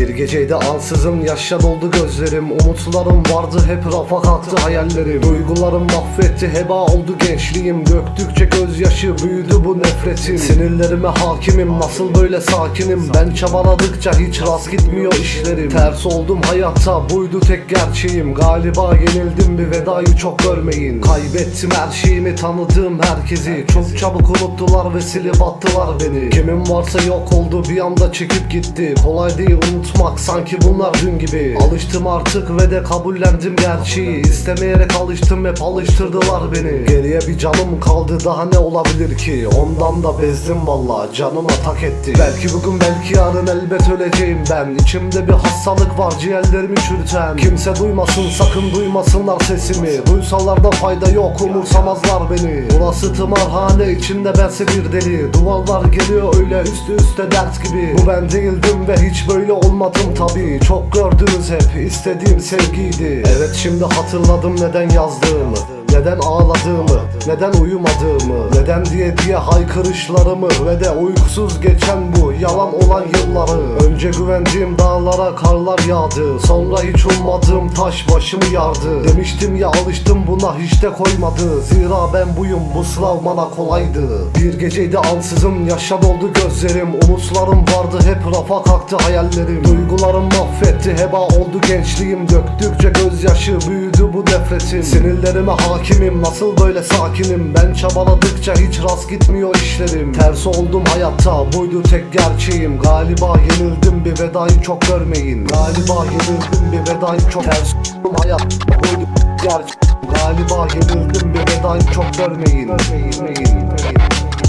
Bir geceydi ansızın yaşa doldu gözlerim. Umutlarım vardı hep rafa kalktı hayallerim. Duygularım mahvetti heba oldu gençliğim. Döktükçe gözyaşı büyüdü bu nefretim. Sinirlerime hakimim nasıl böyle sakinim? Ben çabaladıkça hiç rast gitmiyor işlerim. Ters oldum hayatta buydu tek gerçeğim. Galiba yenildim bir vedayı çok görmeyin. Kaybettim her şeyimi tanıdığım herkesi. Çok çabuk unuttular ve silip attılar beni. Kimim varsa yok oldu bir anda çekip gitti. Kolay değil unutmak sanki bunlar dün gibi. Alıştım artık ve de kabullendim gerçeği İstemeyerek alıştım hep alıştırdılar beni. Geriye bir canım kaldı daha ne olabilir ki? Ondan da bezdim valla canıma tak etti. Belki bugün belki yarın elbet öleceğim ben. İçimde bir hastalık var ciğerlerimi çürüten. Kimse duymasın sakın duymasınlar sesimi. Duysalar da fayda yok umursamazlar beni. Burası tımarhane içinde bense bir deli. Duvarlar geliyor öyle üstü üste dert gibi. Bu ben değildim ve hiç böyle olmadım tabi Çok gördünüz hep istediğim sevgiydi. Evet şimdi hatırladım neden yazdığımı neden ağladığımı, neden uyumadığımı Neden diye diye haykırışlarımı Ve de uykusuz geçen bu yalan olan yılları. Önce güvendiğim dağlara karlar yağdı Sonra hiç ummadığım taş başımı yardı. Demiştim ya alıştım buna hiç de koymadı. Zira ben buyum bu sınav bana kolaydı. Bir geceydi ansızın yaşa doldu gözlerim. Umutlarım vardı hep rafa kalktı hayallerim. Duygularım mahvetti heba oldu gençliğim. Döktükçe gözyaşı büyüdü bu nefretim. Sinirlerime hakimim nasıl böyle sakinim? Ben çabaladıkça hiç rast gitmiyor işlerim. Ters oldum hayatta buydu tek gerçeğim. Galiba yenildim bir vedayı çok görmeyin. Galiba yenildim bir vedayı çok Ters oldum hayat buydu gerçeğim. Galiba yenildim bir vedayı çok görmeyin, görmeyin, görmeyin.